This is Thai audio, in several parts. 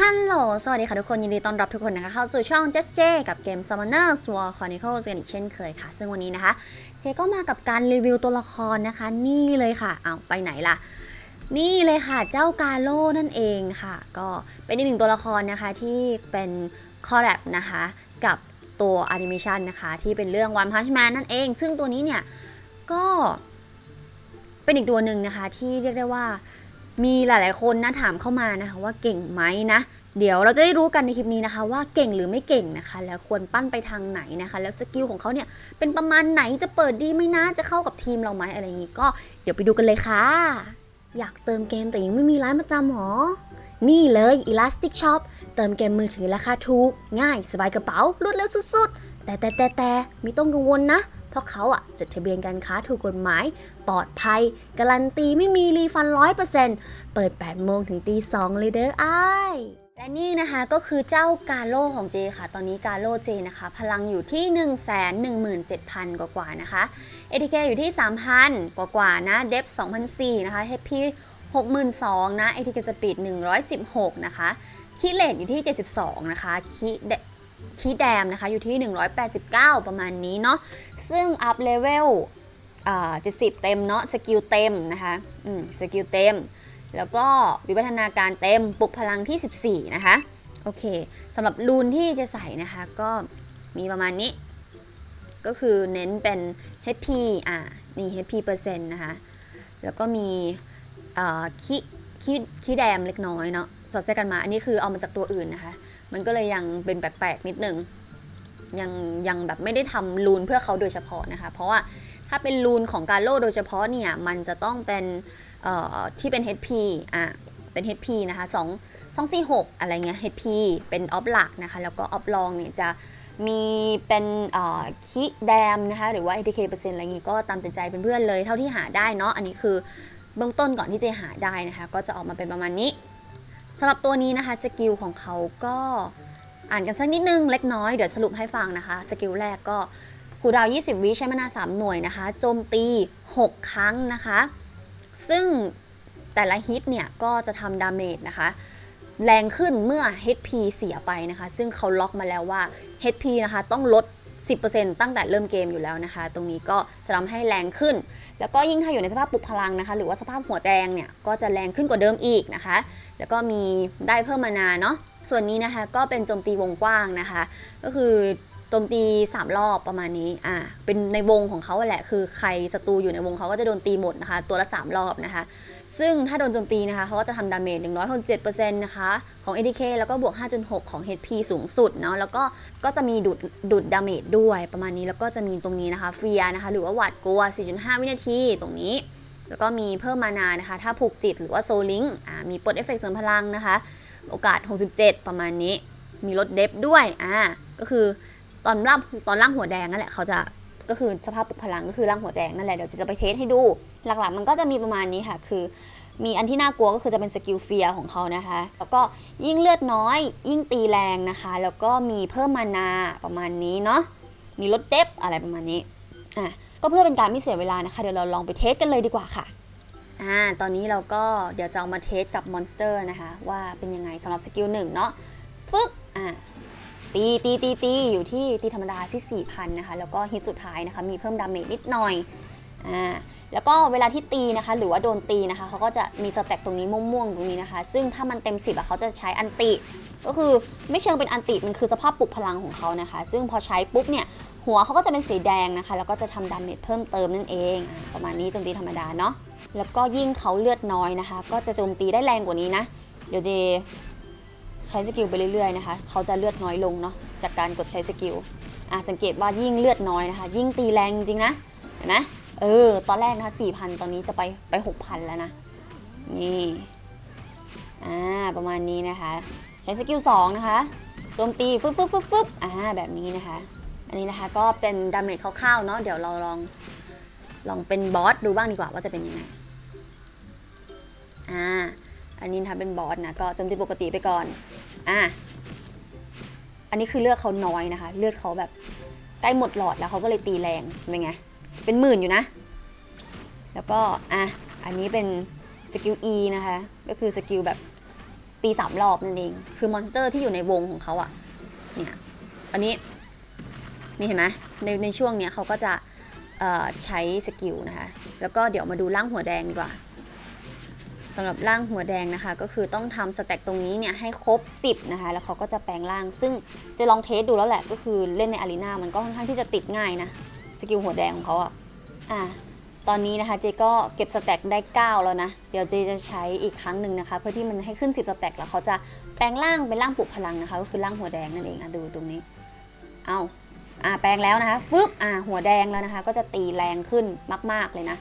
ฮัลโหล สวัสดีค่ะทุกคน ยินดีต้อนรับทุกคนนะคะ เข้าสู่ช่อง Just J กับเกม Summoners War Chronicles กันอีกเช่นเคยค่ะ ซึ่งวันนี้นะคะ เจก็มากับการรีวิวตัวละครนะคะ นี่เลยค่ะ เอาไปไหนล่ะ นี่เลยค่ะ เจ้ากาโลนั่นเองค่ะ ก็เป็นอีกหนึ่งตัวละครนะคะที่เป็นคอ l แ a b นะคะ กับตัวแอนิเมชันนะคะ ที่เป็นเรื่อง One Punch Man นั่นเอง ซึ่งตัวนี้เนี่ย ก็เป็นอีกตัวหนึ่งนะคะที่เรียกได้ว่า มีหลาย ๆ คนนะถามเข้ามานะคะว่าเก่งไหมนะ เดี๋ยวเราจะได้รู้กันในคลิปนี้นะคะ ว่าเก่งหรือไม่เก่งนะคะ แล้วควรปั้นไปทางไหนนะคะ แล้วสกิลของเขาเนี่ยเป็นประมาณไหนจะเปิดดีไหมนะจะเข้ากับทีมเราไหมอะไรอย่างงี้ก็เดี๋ยวไปดูกันเลยค่ะ อยากเติมเกมแต่ยังไม่มีร้านประจำหรอนี่เลย Elastic Shop เติมเกมมือถือราคาถูก ง่ายสบายกระเป๋ารวดเร็วสุด ๆ แต่แต่แต่แต่ไม่ต้องกังวลนะ เพราะเขาอะจดทะเบียนการค้าถูกกฎหมาย ปลอดภัย การันตีไม่มีรีฟันร้อยเปอร์เซ็นต์เปิด 8 โมงถึงตี2เลยเด้ออ้ายและนี่นะคะก็คือเจ้ากาโลของเจค่ะ ตอนนี้กาโลเจนะคะ พลังอยู่ที่ 1 1 7 0 0 0 กว่าๆนะคะ ATK อยู่ที่ 3,000 กว่าๆนะเดฟ2,004นะคะ HP 62,000นะ ATK Speed 116 นะคะคีเลตอยู่ที่ 72 นะคะคี เดคีแดมนะคะอยู่ที่ 189 ประมาณนี้เนาะซึ่งอัพเลเวลอ่า70เต็มเนาะสกิลเต็มนะคะอืมสกิลเต็ม แล้วก็วิวัฒนาการเต็มปลุกพลังที่ 14 นะคะ โอเคสำหรับรูนที่จะใส่นะคะก็มีประมาณนี้ ก็คือเน้นเป็น HP อ่านี่ HP เปอร์เซ็นต์นะคะ แล้วก็มีคิคิคิแดมเล็กน้อยเนาะสอดแทรกกันมา อันนี้คือเอามาจากตัวอื่นนะคะ มันก็เลยยังเป็นแปลกๆนิดนึงยังยังแบบไม่ได้ทำรูนเพื่อเขาโดยเฉพาะนะคะ เพราะว่าถ้าเป็นรูนของการโลโดยเฉพาะเนี่ย มันจะต้องเป็นเอ่อที่เป็น HP อะ เป็น HP นะคะ2 2 4 6 อะไรเงี้ย HP เป็นออฟหลักนะคะ แล้วก็ออฟรองเนี่ยจะมีเป็นคิแดมนะคะ หรือว่า ATK เปอร์เซ็นต์อะไรเงี้ยก็ตามแต่ใจเป็นเพื่อนเลยเท่าที่หาได้เนาะ อันนี้คือเบื้องต้นก่อนที่จะหาได้นะคะ ก็จะออกมาเป็นประมาณนี้ สำหรับตัวนี้นะคะสกิลของเขาก็อ่านกันสักนิดนึงเล็กน้อยเดี๋ยวสรุปให้ฟังนะคะ สกิลแรกก็คูดาว 20 วิใช้มานา 3 หน่วยนะคะโจมตี 6 ครั้งนะคะ ซึ่งแต่ละฮิตเนี่ยก็จะทำดาเมจนะคะ แรงขึ้นเมื่อ HP เสียไปนะคะ ซึ่งเขาล็อกมาแล้วว่า HP นะคะต้องลด 10%ตั้งแต่เริ่มเกมอยู่แล้วนะคะ ตรงนี้ก็จะทำให้แรงขึ้น แล้วก็ยิ่งถ้าอยู่ในสภาพปลุกพลังนะคะ หรือว่าสภาพหัวแดงเนี่ยก็จะแรงขึ้นกว่าเดิมอีกนะคะ แล้วก็มีได้เพิ่มมานาเนาะส่วนนี้นะคะก็เป็นโจมตีวงกว้างนะคะ ก็คือโจมตี3รอบประมาณนี้อ่าเป็นในวงของเขาแหละคือใครศัตรูอยู่ในวงเขาก็จะโดนตีหมดนะคะ ตัวละ 3 รอบนะคะ ซึ่งถ้าโดนโจมตีนะคะเขาก็จะทำดาเมจ167%นะคะของ ADK แล้วก็บวก 5.6 ของ HP สูงสุดเนาะแล้วก็ก็จะมีดูดดูดดาเมจด้วยประมาณนี้แล้วก็จะมีตรงนี้นะคะเฟียนะคะ หรือว่าหวาดกลัว 4.5 วินาทีตรงนี้ แล้วก็มีเพิ่มมานานะคะ ถ้าผูกจิตหรือว่าโซลิงอ่ามีปลดเอฟเฟกต์เสริมพลังนะคะ โอกาส 67 ประมาณนี้ มีลดเดฟด้วยอ่าก็คือตอนล่างตอนล่างหัวแดงนั่นแหละเขาจะก็คือสภาพปลุกพลังก็คือร่างหัวแดงนั่นแหละเดี๋ยวจะไปเทสให้ดู หลักๆ มันก็จะมีประมาณนี้ค่ะ คือ มีอันที่น่ากลัวก็คือจะเป็นสกิลเฟียของเขานะคะ แล้วก็ยิ่งเลือดน้อย ยิ่งตีแรงนะคะ แล้วก็มีเพิ่มมานาประมาณนี้เนาะมีลดเดฟอะไรประมาณนี้อะ ก็เพื่อเป็นการไม่เสียเวลานะคะ เดี๋ยวเราลองไปเทสกันเลยดีกว่าค่ะอ่าตอนนี้เราก็เดี๋ยวจะเอามาเทสกับมอนสเตอร์นะคะ ว่าเป็นยังไงสำหรับสกิลหนึ่งเนาะปึ๊บอ่าตีตีตีตีอยู่ที่ตีธรรมดาที่ 4,000 นะคะ แล้วก็ฮิตสุดท้ายนะคะ มีเพิ่มดาเมจนิดหน่อยอ่าแล้วก็เวลาที่ตีนะคะ หรือว่าโดนตีนะคะเขาก็จะมีสแต็กตรงนี้ม่วงๆตรงนี้นะคะ ซึ่งถ้ามันเต็ม 10อะเขาจะใช้อันติ ก็คือไม่เชิงเป็นอันติ มันคือสภาพปลุกพลังของเขานะคะ ซึ่งพอใช้ปุ๊บเนี่ย หัวเขาก็จะเป็นสีแดงนะคะ แล้วก็จะทำดาเมจเพิ่มเติมนั่นเอง ประมาณนี้โจมตีธรรมดาเนาะแล้วก็ยิ่งเขาเลือดน้อยนะคะ ก็จะโจมตีได้แรงกว่านี้นะ เดี๋ยวเจใช้สกิลไปเรื่อยๆนะคะเขาจะเลือดน้อยลงเนาะจากการกดใช้สกิลอะสังเกตว่ายิ่งเลือดน้อยนะคะ ยิ่งตีแรงจริงนะเห็นไหมเออตอนแรกนะคะ4,000 ตอนนี้จะไปไป 6,000 แล้วนะ นี่อ่าประมาณนี้นะคะ ใช้สกิล2นะคะโจมตีฟึบฟึบฟึบฟึบอ่าแบบนี้นะคะ อันนี้นะคะก็เป็นดาเมจคร่าวๆเนาะเดี๋ยวเราลองลองเป็นบอสดูบ้างดีกว่าว่าจะเป็นยังไง อ่า อันนี้ทำเป็นบอสนะก็โจมตีปกติไปก่อน อ่า อันนี้คือเลือดเขาน้อยนะคะ เลือดเขาแบบใกล้หมดหลอดแล้วเขาก็เลยตีแรงเป็นไง เป็นหมื่นอยู่นะ แล้วก็ อะ อันนี้เป็นสกิล E นะคะ ก็คือสกิลแบบตีสามรอบนั่นเอง คือมอนสเตอร์ที่อยู่ในวงของเขาอะเนี่ย อันนี้ นี่เห็นไหมในในช่วงเนี้ยเขาก็จะใช้สกิลนะคะ แล้วก็เดี๋ยวมาดูร่างหัวแดงดีกว่าสำหรับร่างหัวแดงนะคะ ก็คือต้องทำสแต็กตรงนี้เนี่ยให้ครบ 10 นะคะ แล้วเขาก็จะแปลงร่าง ซึ่งจะลองเทสดูแล้วแหละ ก็คือเล่นในอารีนามันก็ค่อนข้างที่จะติดง่ายนะ สกิลหัวแดงของเขาอะอะตอนนี้นะคะเจก็เก็บสแต็กได้ 9 แล้วนะ เดี๋ยวเจจะใช้อีกครั้งหนึ่งนะคะ เพื่อที่มันให้ขึ้น 10 สแต็กแล้วเขาจะแปลงร่างเป็นร่างปลุกพลังนะคะ ก็คือร่างหัวแดงนั่นเองอะดูตรงนี้ เอา อ่าแปลงแล้วนะคะฟึบอ่าหัวแดงแล้วนะคะ ก็จะตีแรงขึ้นมาก ๆ เลยนะ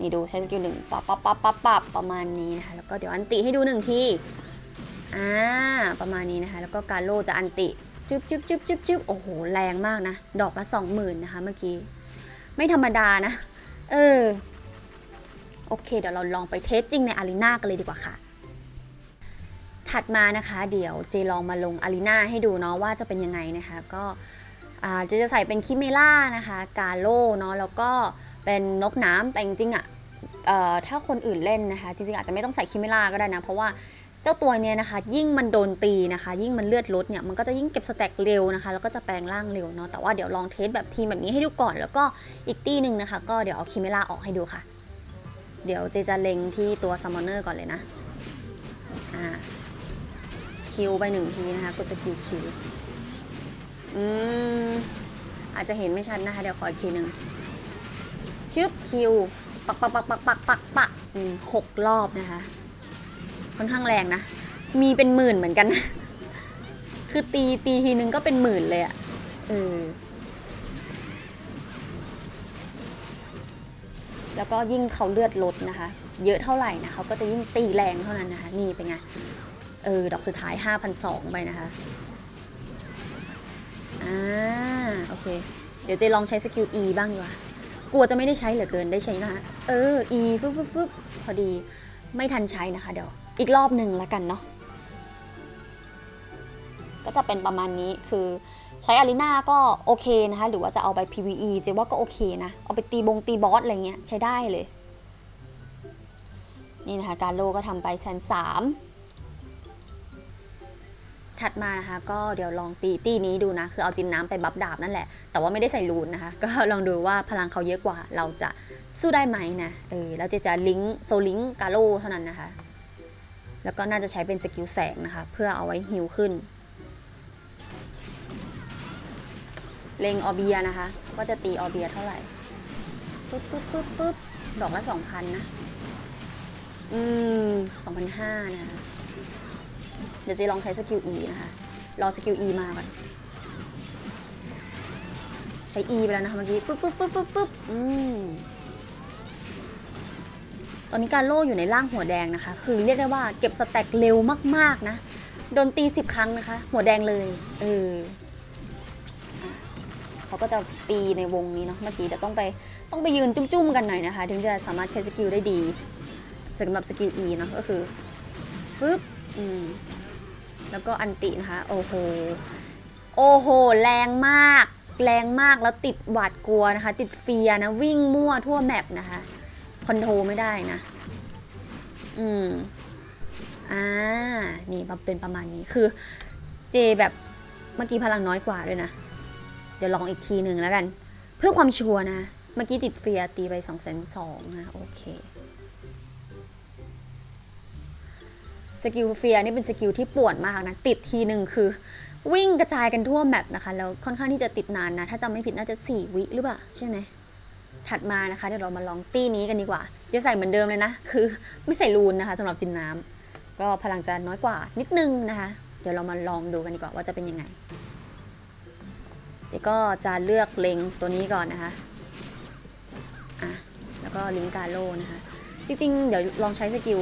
นี่ดูใช้สกิลหนึ่งปั๊บปั๊บปั๊บปั๊บปับประมาณนี้นะคะ แล้วก็เดี๋ยวอันติให้ดูหนึ่งทีอ่าประมาณนี้นะคะ แล้วก็การโลจะอันติจึ๊บจึ๊บจึ๊บจึ๊บจึ๊บโอ้โหแรงมากนะ ดอกละสองหมื่นนะคะเมื่อกี้ ไม่ธรรมดานะ เออ โอเค เดี๋ยวเราลองไปเทสจริงในอารีนากันเลยดีกว่าค่ะถัดมานะคะ เดี๋ยวเจลองมาลงอารีนาให้ดูเนาะว่าจะเป็นยังไงนะคะ ก็ เจจะใส่เป็นคิเมล่านะคะกาโลเนาะแล้วก็เป็นนกน้ำแต่จริงๆอะเอ่อถ้าคนอื่นเล่นนะคะจริงๆอาจจะไม่ต้องใส่คิเมล่าก็ได้นะ เพราะว่าเจ้าตัวเนี้ยนะคะ ยิ่งมันโดนตีนะคะ ยิ่งมันเลือดลดเนี่ยมันก็จะยิ่งเก็บสแต็กเร็วนะคะ แล้วก็จะแปลงร่างเร็วเนาะแต่ว่าเดี๋ยวลองเทสแบบทีมแบบนี้ให้ดูก่อน แล้วก็อีกตีหนึ่งนะคะ ก็เดี๋ยวเอาคิเมล่าออกให้ดูค่ะ เดี๋ยวเจจะเล็งที่ตัวซัมมอนเนอร์ก่อนเลยนะอ่าคิวไปหนึ่งทีนะคะกดสกิลคิว อืมอาจจะเห็นไม่ชัดนะคะ เดี๋ยวขออีกทีหนึ่งชึบคิว ปักปักปักปักปักปักปักหกรอบนะคะ ค่อนข้างแรงนะ มีเป็นหมื่นเหมือนกัน คือตีตีทีนึงก็เป็นหมื่นเลยอะเออแล้วก็ยิ่งเขาเลือดลดนะคะ เยอะเท่าไหร่นะเขาก็จะยิ่งตีแรงเท่านั้นนะคะ นี่เป็นไง เออ ดอกสุดท้าย 5,200 ไปนะคะ เค เดี๋ยวเจลองใช้สกิล E บ้างดีกว่า กลัวจะไม่ได้ใช้เหลือเกินได้ใช้นะคะเออ E ฟึบฟึบฟึบพอดีไม่ทันใช้นะคะเดี๋ยว อีกรอบหนึ่งแล้วกันเนาะก็จะเป็นประมาณนี้คือใช้อารีนาก็โอเคนะคะ หรือว่าจะเอาไป PVE เจว่าก็โอเคนะ เอาไปตีบงตีบอสอะไรเงี้ยใช้ได้เลย นี่นะคะ การโลก็ทำไปแสนสาม ถัดมานะคะก็เดี๋ยวลองตีตีนี้ดูนะ คือเอาจินน้ำไปบัฟดาบนั่นแหละ แต่ว่าไม่ได้ใส่รูนนะคะ ก็ลองดูว่าพลังเขาเยอะกว่า เราจะสู้ได้ไหมนะ เออแล้วเจะจะลิงก์โซลิงก์กาโลเท่านั้นนะคะ แล้วก็น่าจะใช้เป็นสกิลแสงนะคะ เพื่อเอาไว้ฮิลขึ้น เลงออเบียนะคะว่าจะตีออเบียเท่าไหร่ปึ๊บปึ๊บปึ๊บปึ๊บดอกละสองพันนะ อืมสองพันห้านะคะ เดี๋ยวจะลองใช้สกิล E นะคะ รอสกิล E มาก่อน ใช้ E ไปแล้วนะคะเมื่อกี้ปึ๊บปึ๊บปึ๊บปึ๊บปึ๊บอืมตอนนี้การโล่อยู่ในร่างหัวแดงนะคะ คือเรียกได้ว่าเก็บสแต็กเร็วมากๆนะ โดนตีสิบครั้งนะคะ หัวแดงเลย เออเขาก็จะตีในวงนี้เนาะ เมื่อกี้เดี๋ยวต้องไปต้องไปยืนจุ้มๆกันหน่อยนะคะ ถึงจะสามารถใช้สกิลได้ดีสำหรับสกิล E เนาะก็คือปึ๊บ อืม แล้วก็อันตินะคะ โอ้โห โอ้โห แรงมาก แรงมากแล้วติดหวาดกลัวนะคะ ติดเฟียนะ วิ่งมั่วทั่วแมปนะคะ คอนโทรลไม่ได้นะ อืม อ่า นี่เป็นประมาณนี้ คือเจแบบเมื่อกี้พลังน้อยกว่าด้วยนะ เดี๋ยวลองอีกทีหนึ่งแล้วกัน เพื่อความชัวร์นะ เมื่อกี้ติดเฟียตีไปสองแสนสองนะ โอเค สกิลเฟียร์นี่เป็นสกิลที่ปวดมากนะติดทีหนึ่งคือ วิ่งกระจายกันทั่วแมปนะคะ แล้วค่อนข้างที่จะติดนานนะ ถ้าจำไม่ผิดน่าจะ 4 วิหรือเปล่า ใช่ไหมถัดมานะคะ เดี๋ยวเรามาลองตี้นี้กันดีกว่า จะใส่เหมือนเดิมเลยนะ คือไม่ใส่รูนนะคะสำหรับจินน้ำก็พลังจะน้อยกว่านิดนึงนะคะ เดี๋ยวเรามาลองดูกันดีกว่าว่าจะเป็นยังไงเจ๊ก็จะเลือกเล็งตัวนี้ก่อนนะคะอะแล้วก็ลิงก์กาโลนะคะจริงๆ เดี๋ยวลองใช้สกิล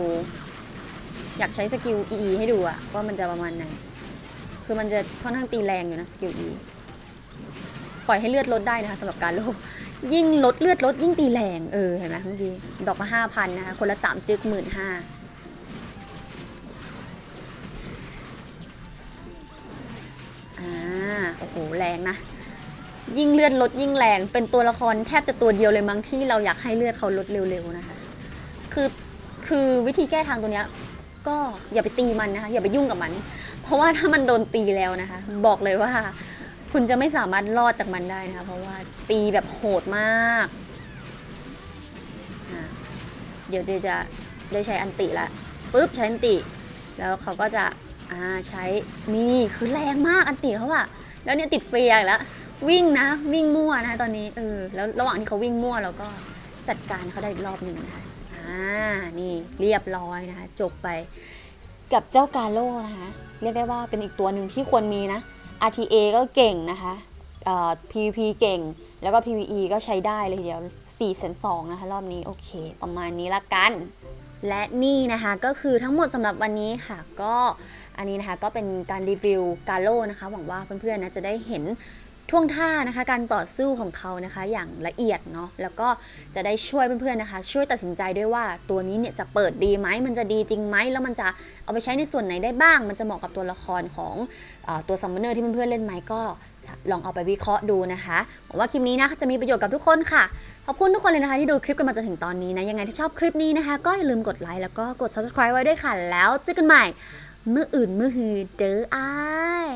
อยากใช้สกิล E ให้ดูอะว่ามันจะประมาณไหน คือมันจะค่อนข้างตีแรงอยู่นะสกิล E ปล่อยให้เลือดลดได้นะคะสำหรับการโลกยิ่งลดเลือดลดยิ่งตีแรงเออเห็นไหมเมื่อกี้ดอกละห้าพันนะคะคนละสามจึกหมื่นห้าอ่าโอ้โหแรงนะยิ่งเลือดลดยิ่งแรง เป็นตัวละครแทบจะตัวเดียวเลยมั้งที่เราอยากให้เลือดเขาลดเร็วๆนะคะ คือคือวิธีแก้ทางตัวเนี้ย ก็อย่าไปตีมันนะคะ อย่าไปยุ่งกับมัน เพราะว่าถ้ามันโดนตีแล้วนะคะ บอกเลยว่า คุณจะไม่สามารถรอดจากมันได้นะคะ เพราะว่าตีแบบโหดมาก เดี๋ยวเจจะได้ใช้อันติละปุ๊บใช้อันติ แล้วเขาก็จะอ่าใช้นี่คือแรงมากอันติเขาอะแล้วเนี่ยติดเฟียร์อีกแล้ววิ่งนะวิ่งมั่วนะคะตอนนี้เออแล้วระหว่างที่เขาวิ่งมั่วเราก็จัดการเขาได้อีกรอบหนึ่งนะคะ อ่า นี่เรียบร้อยนะคะ จบไปกับเจ้ากาโร่นะคะ เรียกได้ว่าเป็นอีกตัวหนึ่งที่ควรมีนะ RTA ก็เก่งนะคะเอ่อ PVP เก่ง แล้วก็ PVE ก็ใช้ได้เลยทีเดียว4แสน2นะคะ รอบนี้ โอเค ประมาณนี้ละกัน และนี่นะคะก็คือทั้งหมดสำหรับวันนี้ค่ะ ก็อันนี้นะคะก็เป็นการรีวิวกาโลนะคะ หวังว่าเพื่อนๆนะจะได้เห็น ท่วงท่านะคะการต่อสู้ของเขานะคะอย่างละเอียดเนาะแล้วก็จะได้ช่วยเพื่อนๆนะคะ ช่วยตัดสินใจด้วยว่าตัวนี้เนี่ยจะเปิดดีไหมมันจะดีจริงไหมแล้วมันจะเอาไปใช้ในส่วนไหนได้บ้าง มันจะเหมาะกับตัวละครของอตัวซัมมอนเนอร์ที่เพื่อนๆเล่นไหมก็ลองเอาไปวิเคราะห์ดูนะคะหวังว่าคลิปนี้นะจะมีประโยชน์กับทุกคนค่ะขอบคุณทุกคนเลยนะคะที่ดูคลิปกันมาจนถึงตอนนี้นะยังไงถ้าชอบคลิปนี้นะคะ ก็อย่าลืมกดไลค์แล้วก็กด subscribe ไว้ด้วยค่ะ แล้วเจอกันใหม่เมื่ออื่นเมื่อฮือเจออาย